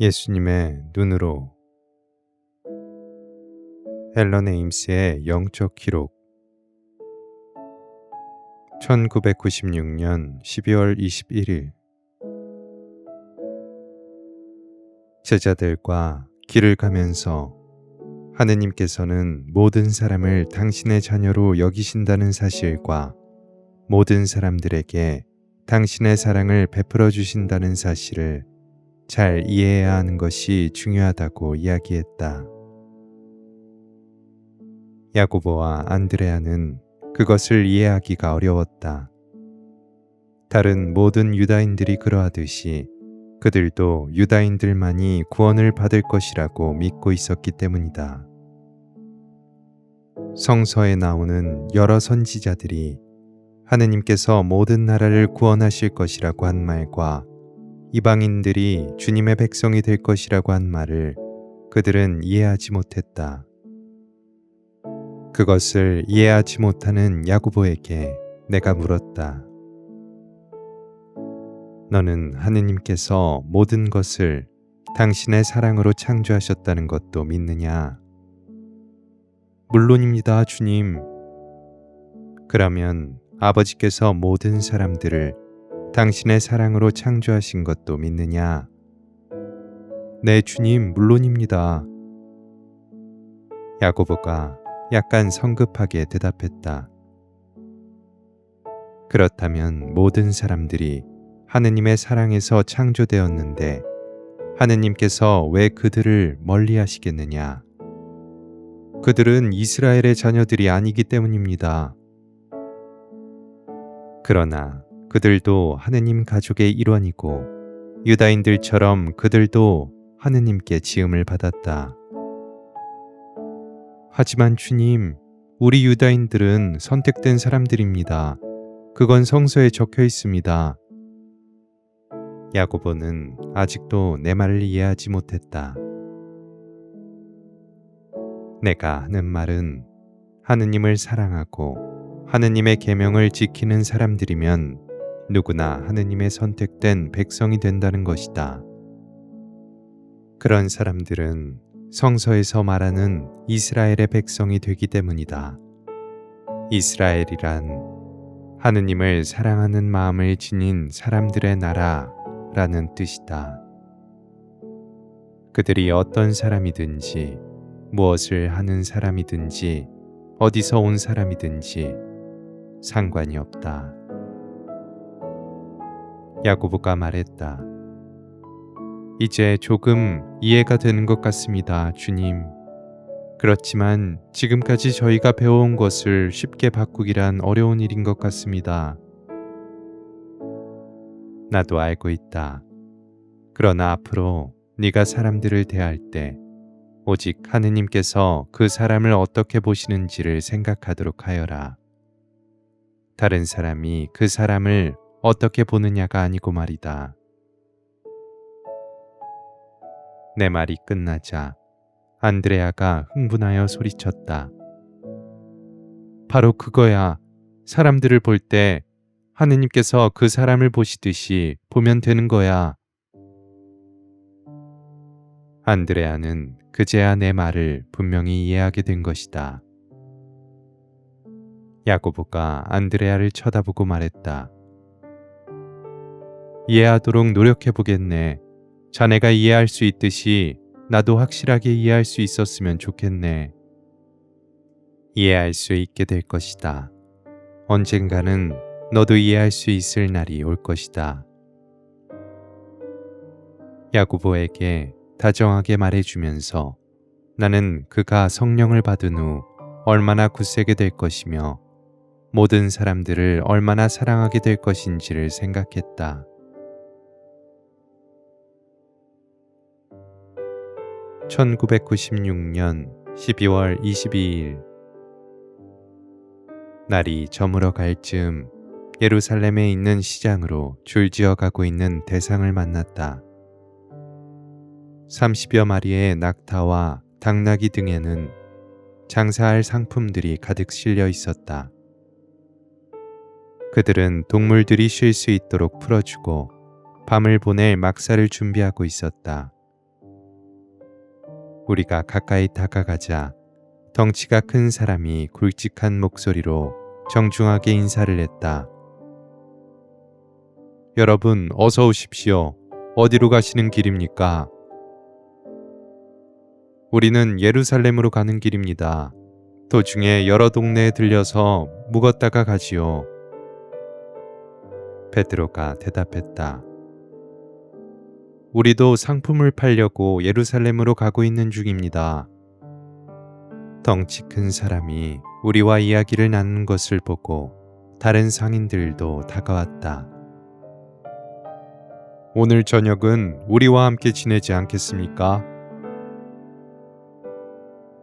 예수님의 눈으로. 헬런 에임스의 영적 기록. 1996년 12월 21일. 제자들과 길을 가면서 하느님께서는 모든 사람을 당신의 자녀로 여기신다는 사실과 모든 사람들에게 당신의 사랑을 베풀어 주신다는 사실을 잘 이해해야 하는 것이 중요하다고 이야기했다. 야고보와 안드레아는 그것을 이해하기가 어려웠다. 다른 모든 유다인들이 그러하듯이 그들도 유다인들만이 구원을 받을 것이라고 믿고 있었기 때문이다. 성서에 나오는 여러 선지자들이 하느님께서 모든 나라를 구원하실 것이라고 한 말과 이방인들이 주님의 백성이 될 것이라고 한 말을 그들은 이해하지 못했다. 그것을 이해하지 못하는 야구보에게 내가 물었다. 너는 하느님께서 모든 것을 당신의 사랑으로 창조하셨다는 것도 믿느냐? 물론입니다, 주님. 그러면 아버지께서 모든 사람들을 당신의 사랑으로 창조하신 것도 믿느냐? 네, 주님, 물론입니다. 야고보가 약간 성급하게 대답했다. 그렇다면 모든 사람들이 하느님의 사랑에서 창조되었는데 하느님께서 왜 그들을 멀리 하시겠느냐? 그들은 이스라엘의 자녀들이 아니기 때문입니다. 그러나 그들도 하느님 가족의 일원이고 유다인들처럼 그들도 하느님께 지음을 받았다. 하지만 주님, 우리 유다인들은 선택된 사람들입니다. 그건 성서에 적혀 있습니다. 야고보는 아직도 내 말을 이해하지 못했다. 내가 하는 말은 하느님을 사랑하고 하느님의 계명을 지키는 사람들이면 누구나 하느님의 선택된 백성이 된다는 것이다. 그런 사람들은 성서에서 말하는 이스라엘의 백성이 되기 때문이다. 이스라엘이란 하느님을 사랑하는 마음을 지닌 사람들의 나라라는 뜻이다. 그들이 어떤 사람이든지 무엇을 하는 사람이든지 어디서 온 사람이든지 상관이 없다. 야고보가 말했다. 이제 조금 이해가 되는 것 같습니다, 주님. 그렇지만 지금까지 저희가 배워온 것을 쉽게 바꾸기란 어려운 일인 것 같습니다. 나도 알고 있다. 그러나 앞으로 네가 사람들을 대할 때 오직 하느님께서 그 사람을 어떻게 보시는지를 생각하도록 하여라. 다른 사람이 그 사람을 어떻게 보느냐가 아니고 말이다. 내 말이 끝나자 안드레아가 흥분하여 소리쳤다. 바로 그거야. 사람들을 볼 때 하느님께서 그 사람을 보시듯이 보면 되는 거야. 안드레아는 그제야 내 말을 분명히 이해하게 된 것이다. 야고보가 안드레아를 쳐다보고 말했다. 이해하도록 노력해 보겠네. 자네가 이해할 수 있듯이 나도 확실하게 이해할 수 있었으면 좋겠네. 이해할 수 있게 될 것이다. 언젠가는 너도 이해할 수 있을 날이 올 것이다. 야구보에게 다정하게 말해주면서 나는 그가 성령을 받은 후 얼마나 굳세게 될 것이며 모든 사람들을 얼마나 사랑하게 될 것인지를 생각했다. 1996년 12월 22일 날이 저물어 갈 즈음 예루살렘에 있는 시장으로 줄지어 가고 있는 대상을 만났다. 30여 마리의 낙타와 당나귀 등에는 장사할 상품들이 가득 실려 있었다. 그들은 동물들이 쉴 수 있도록 풀어주고 밤을 보낼 막사를 준비하고 있었다. 우리가 가까이 다가가자 덩치가 큰 사람이 굵직한 목소리로 정중하게 인사를 했다. 여러분, 어서 오십시오. 어디로 가시는 길입니까? 우리는 예루살렘으로 가는 길입니다. 도중에 여러 동네에 들려서 묵었다가 가지요. 베드로가 대답했다. 우리도 상품을 팔려고 예루살렘으로 가고 있는 중입니다. 덩치 큰 사람이 우리와 이야기를 나누는 것을 보고 다른 상인들도 다가왔다. 오늘 저녁은 우리와 함께 지내지 않겠습니까?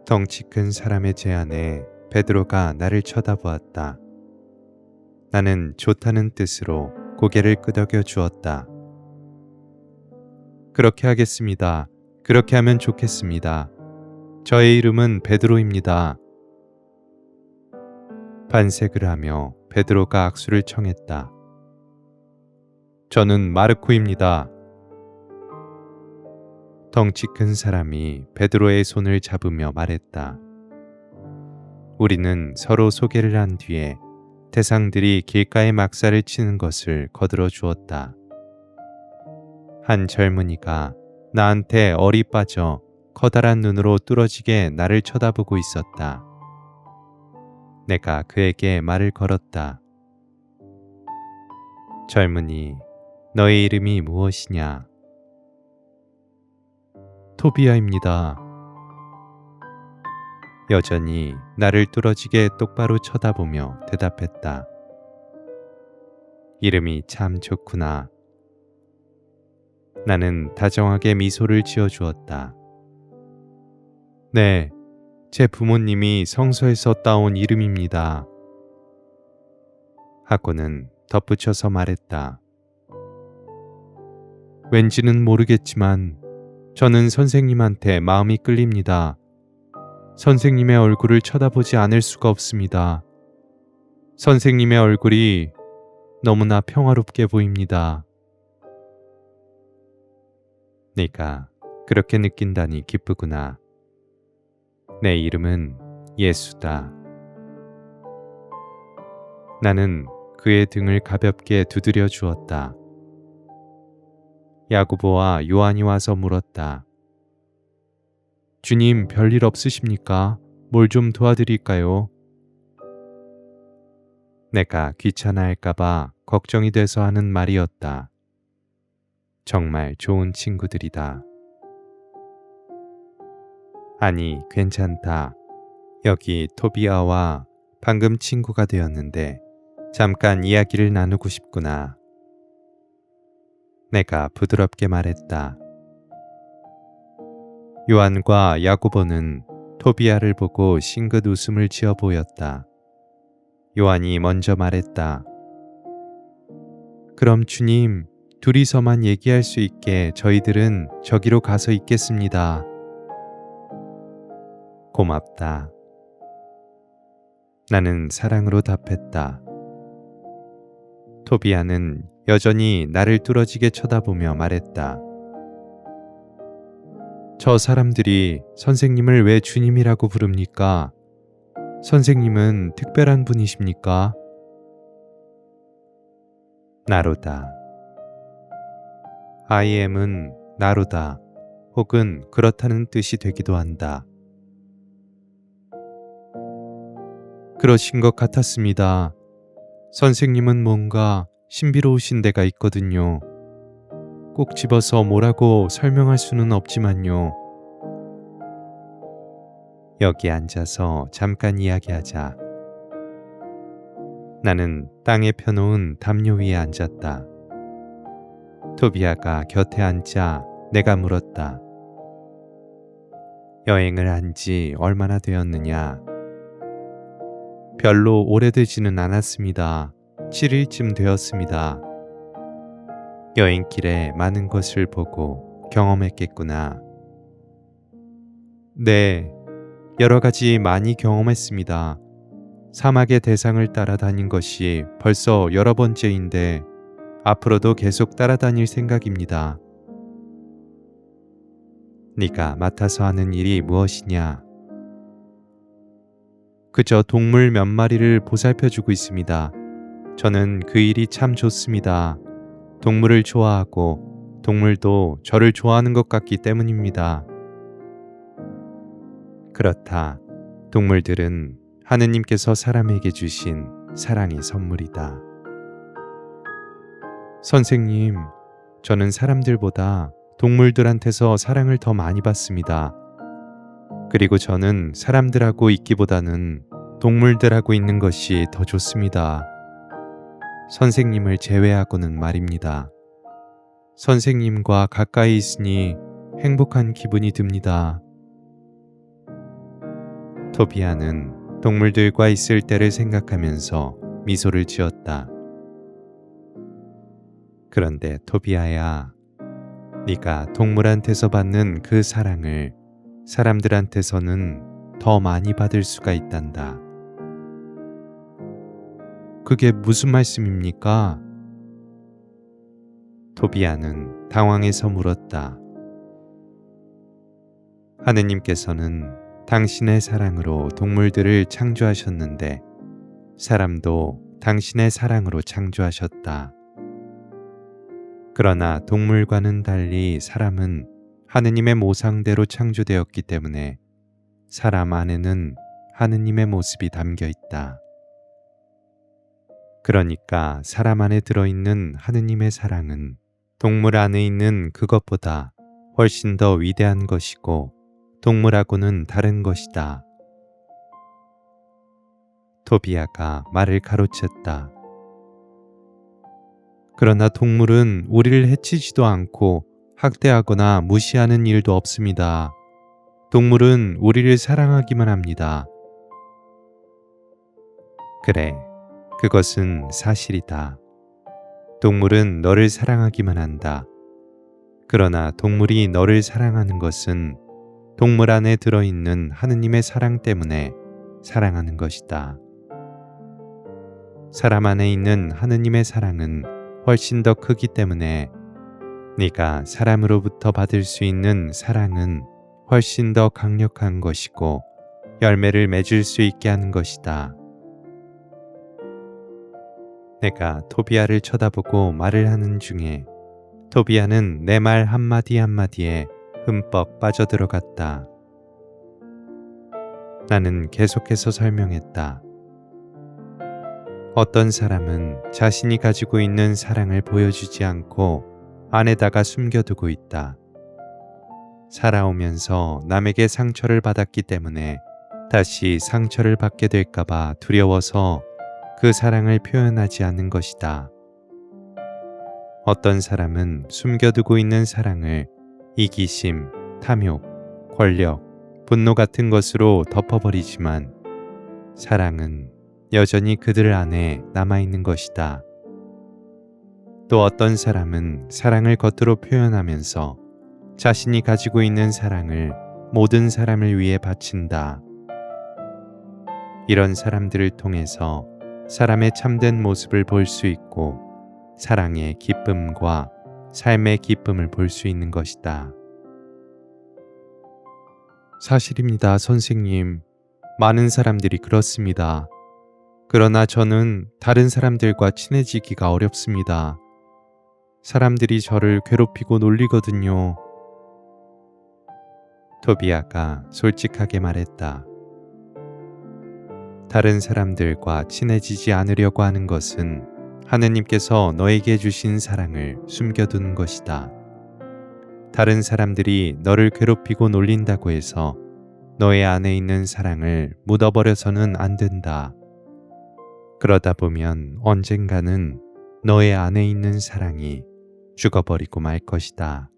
덩치 큰 사람의 제안에 베드로가 나를 쳐다보았다. 나는 좋다는 뜻으로 고개를 끄덕여 주었다. 그렇게 하겠습니다. 그렇게 하면 좋겠습니다. 저의 이름은 베드로입니다. 반색을 하며 베드로가 악수를 청했다. 저는 마르코입니다. 덩치 큰 사람이 베드로의 손을 잡으며 말했다. 우리는 서로 소개를 한 뒤에 대상들이 길가에 막사를 치는 것을 거들어 주었다. 한 젊은이가 나한테 얼이 빠져 커다란 눈으로 뚫어지게 나를 쳐다보고 있었다. 내가 그에게 말을 걸었다. 젊은이, 너의 이름이 무엇이냐? 토비아입니다. 여전히 나를 뚫어지게 똑바로 쳐다보며 대답했다. 이름이 참 좋구나. 나는 다정하게 미소를 지어 주었다. 네, 제 부모님이 성서에서 따온 이름입니다. 하고는 덧붙여서 말했다. 왠지는 모르겠지만 저는 선생님한테 마음이 끌립니다. 선생님의 얼굴을 쳐다보지 않을 수가 없습니다. 선생님의 얼굴이 너무나 평화롭게 보입니다. 네가 그렇게 느낀다니 기쁘구나. 내 이름은 예수다. 나는 그의 등을 가볍게 두드려 주었다. 야구보와 요한이 와서 물었다. 주님, 별일 없으십니까? 뭘 좀 도와드릴까요? 내가 귀찮아할까봐 걱정이 돼서 하는 말이었다. 정말 좋은 친구들이다. 아니, 괜찮다. 여기 토비아와 방금 친구가 되었는데 잠깐 이야기를 나누고 싶구나. 내가 부드럽게 말했다. 요한과 야고보는 토비아를 보고 싱긋 웃음을 지어 보였다. 요한이 먼저 말했다. 그럼 주님, 둘이서만 얘기할 수 있게 저희들은 저기로 가서 있겠습니다. 고맙다. 나는 사랑으로 답했다. 토비아는 여전히 나를 뚫어지게 쳐다보며 말했다. 저 사람들이 선생님을 왜 주님이라고 부릅니까? 선생님은 특별한 분이십니까? 나로다. I am은 나로다 혹은 그렇다는 뜻이 되기도 한다. 그러신 것 같았습니다. 선생님은 뭔가 신비로우신 데가 있거든요. 꼭 집어서 뭐라고 설명할 수는 없지만요. 여기 앉아서 잠깐 이야기하자. 나는 땅에 펴놓은 담요 위에 앉았다. 토비아가 곁에 앉자 내가 물었다. 여행을 한 지 얼마나 되었느냐? 별로 오래되지는 않았습니다. 7일쯤 되었습니다. 여행길에 많은 것을 보고 경험했겠구나. 네, 여러 가지 많이 경험했습니다. 사막의 대상을 따라다닌 것이 벌써 여러 번째인데 앞으로도 계속 따라다닐 생각입니다. 네가 맡아서 하는 일이 무엇이냐? 그저 동물 몇 마리를 보살펴 주고 있습니다. 저는 그 일이 참 좋습니다. 동물을 좋아하고 동물도 저를 좋아하는 것 같기 때문입니다. 그렇다. 동물들은 하느님께서 사람에게 주신 사랑의 선물이다. 선생님, 저는 사람들보다 동물들한테서 사랑을 더 많이 받습니다. 그리고 저는 사람들하고 있기보다는 동물들하고 있는 것이 더 좋습니다. 선생님을 제외하고는 말입니다. 선생님과 가까이 있으니 행복한 기분이 듭니다. 토비아는 동물들과 있을 때를 생각하면서 미소를 지었다. 그런데 토비아야, 네가 동물한테서 받는 그 사랑을 사람들한테서는 더 많이 받을 수가 있단다. 그게 무슨 말씀입니까? 토비아는 당황해서 물었다. 하느님께서는 당신의 사랑으로 동물들을 창조하셨는데 사람도 당신의 사랑으로 창조하셨다. 그러나 동물과는 달리 사람은 하느님의 모상대로 창조되었기 때문에 사람 안에는 하느님의 모습이 담겨 있다. 그러니까 사람 안에 들어있는 하느님의 사랑은 동물 안에 있는 그것보다 훨씬 더 위대한 것이고 동물하고는 다른 것이다. 토비아가 말을 가로챘다. 그러나 동물은 우리를 해치지도 않고 학대하거나 무시하는 일도 없습니다. 동물은 우리를 사랑하기만 합니다. 그래, 그것은 사실이다. 동물은 너를 사랑하기만 한다. 그러나 동물이 너를 사랑하는 것은 동물 안에 들어있는 하느님의 사랑 때문에 사랑하는 것이다. 사람 안에 있는 하느님의 사랑은 훨씬 더 크기 때문에 네가 사람으로부터 받을 수 있는 사랑은 훨씬 더 강력한 것이고 열매를 맺을 수 있게 하는 것이다. 내가 토비아를 쳐다보고 말을 하는 중에 토비아는 내 말 한마디 한마디에 흠뻑 빠져들어갔다. 나는 계속해서 설명했다. 어떤 사람은 자신이 가지고 있는 사랑을 보여주지 않고 안에다가 숨겨두고 있다. 살아오면서 남에게 상처를 받았기 때문에 다시 상처를 받게 될까봐 두려워서 그 사랑을 표현하지 않는 것이다. 어떤 사람은 숨겨두고 있는 사랑을 이기심, 탐욕, 권력, 분노 같은 것으로 덮어버리지만 사랑은 여전히 그들 안에 남아있는 것이다. 또 어떤 사람은 사랑을 겉으로 표현하면서 자신이 가지고 있는 사랑을 모든 사람을 위해 바친다. 이런 사람들을 통해서 사람의 참된 모습을 볼 수 있고 사랑의 기쁨과 삶의 기쁨을 볼 수 있는 것이다. 사실입니다, 선생님. 많은 사람들이 그렇습니다. 그러나 저는 다른 사람들과 친해지기가 어렵습니다. 사람들이 저를 괴롭히고 놀리거든요. 토비아가 솔직하게 말했다. 다른 사람들과 친해지지 않으려고 하는 것은 하느님께서 너에게 주신 사랑을 숨겨두는 것이다. 다른 사람들이 너를 괴롭히고 놀린다고 해서 너의 안에 있는 사랑을 묻어버려서는 안 된다. 그러다 보면 언젠가는 너의 안에 있는 사랑이 죽어버리고 말 것이다.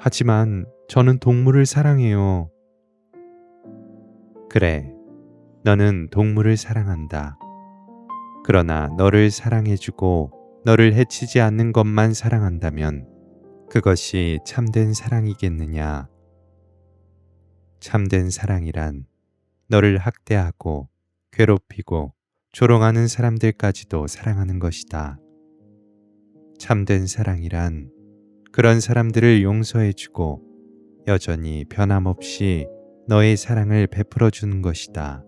하지만 저는 동물을 사랑해요. 그래, 너는 동물을 사랑한다. 그러나 너를 사랑해주고 너를 해치지 않는 것만 사랑한다면 그것이 참된 사랑이겠느냐? 참된 사랑이란 너를 학대하고 괴롭히고 조롱하는 사람들까지도 사랑하는 것이다. 참된 사랑이란 그런 사람들을 용서해주고 여전히 변함없이 너의 사랑을 베풀어 주는 것이다.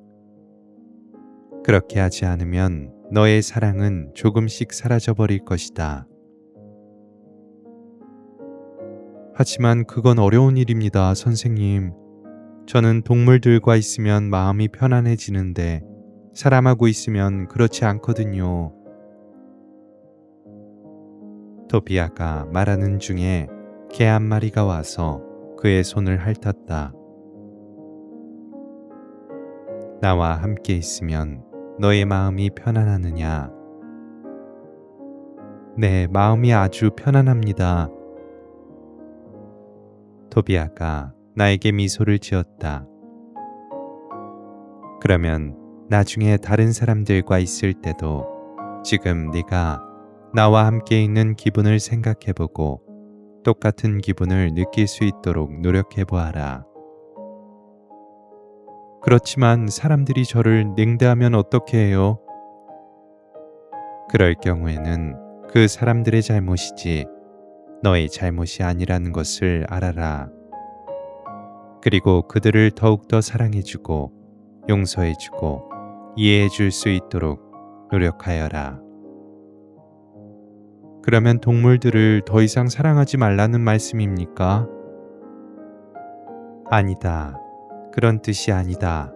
그렇게 하지 않으면 너의 사랑은 조금씩 사라져 버릴 것이다. 하지만 그건 어려운 일입니다, 선생님. 저는 동물들과 있으면 마음이 편안해지는데 사람하고 있으면 그렇지 않거든요. 토비아가 말하는 중에 개 한 마리가 와서 그의 손을 핥았다. 나와 함께 있으면 너의 마음이 편안하느냐? 네, 마음이 아주 편안합니다. 토비아가 나에게 미소를 지었다. 그러면 나중에 다른 사람들과 있을 때도 지금 네가 나와 함께 있는 기분을 생각해보고 똑같은 기분을 느낄 수 있도록 노력해 보아라. 그렇지만 사람들이 저를 냉대하면 어떻게 해요? 그럴 경우에는 그 사람들의 잘못이지 너의 잘못이 아니라는 것을 알아라. 그리고 그들을 더욱더 사랑해주고 용서해주고 이해해 줄 수 있도록 노력하여라. 그러면 동물들을 더 이상 사랑하지 말라는 말씀입니까? 아니다. 그런 뜻이 아니다.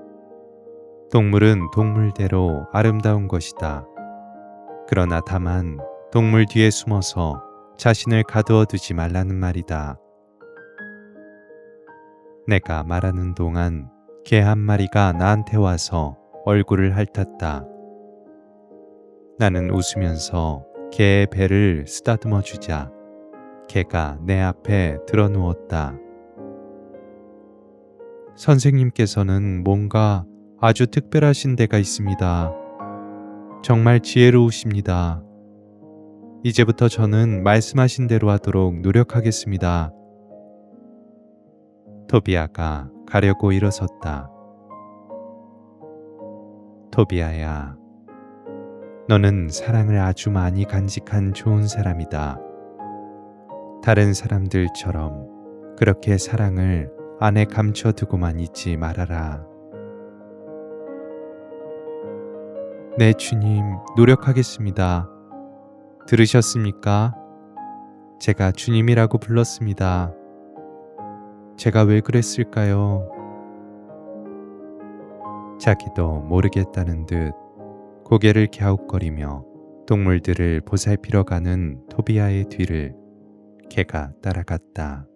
동물은 동물대로 아름다운 것이다. 그러나 다만 동물 뒤에 숨어서 자신을 가두어 두지 말라는 말이다. 내가 말하는 동안 개 한 마리가 나한테 와서 얼굴을 핥았다. 나는 웃으면서 개의 배를 쓰다듬어 주자 개가 내 앞에 들어 누웠다. 선생님께서는 뭔가 아주 특별하신 데가 있습니다. 정말 지혜로우십니다. 이제부터 저는 말씀하신 대로 하도록 노력하겠습니다. 토비아가 가려고 일어섰다. 토비아야, 너는 사랑을 아주 많이 간직한 좋은 사람이다. 다른 사람들처럼 그렇게 사랑을 안에 감춰두고만 있지 말아라. 네, 주님, 노력하겠습니다. 들으셨습니까? 제가 주님이라고 불렀습니다. 제가 왜 그랬을까요? 자기도 모르겠다는 듯 고개를 갸웃거리며 동물들을 보살피러 가는 토비아의 뒤를 개가 따라갔다.